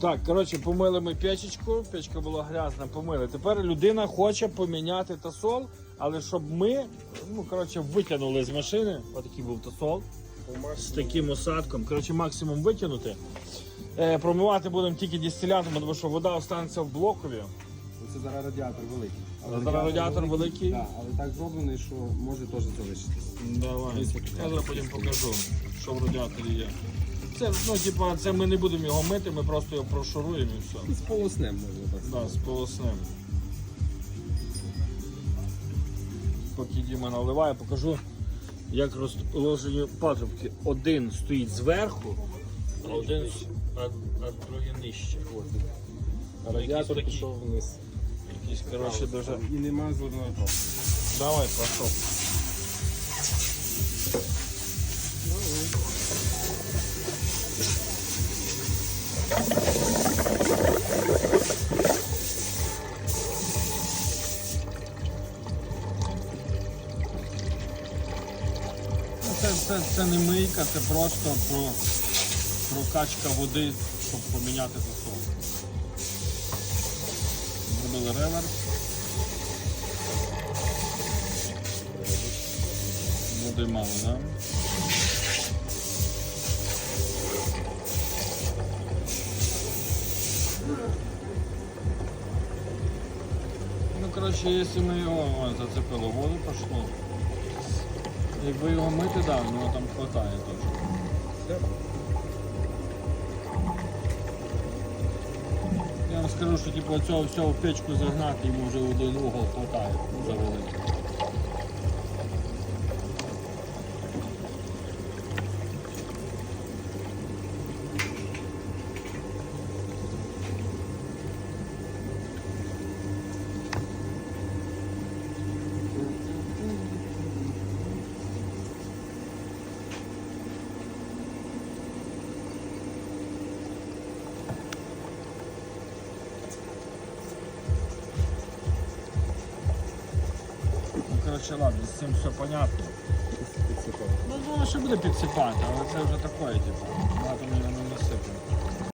Так, коротше, помили ми печечку, печка була грязна, помили. Тепер людина хоче поміняти тосол, але щоб ми ну, коротше, витягнули з машини, отакий був тосол з таким осадком. Коротше, максимум витягнути. Е, промивати будемо тільки дистилятом, тому що вода останеться в блокові. Це зараз радіатор великий. А зараз радіатор великий? Так, але так зроблений, що може теж залишитися. Давай. Я зараз потім покажу, що в радіаторі є. Це, ну, типа, це ми не будемо його мити, ми просто його прошуруємо і все. І з полоснем можна так Да, сказати. з полосним. Поки Діма наливає, покажу, як розложені патрубки. Один стоїть зверху, а один з- а, а другий нижче. Радіатор такі. пішов вниз. Якісь, коротше, дуже. І нема току. Давай, пошов. Це, це, це не мийка, це просто про, прокачка води, щоб поміняти засол. Зробили реверс. Води мало, да? Ну, коротше, якщо ми його о, зацепило, воду пішло. Якби його мити, да, в нього там хватає теж. Я вам скажу, що типу, цього всього в печку загнати, йому вже один угол хватає. Ну, коротше, ладно, з цим все понятно. Ну, воно ще буде підсипати, але це вже таке, типу, багато мені не насипано.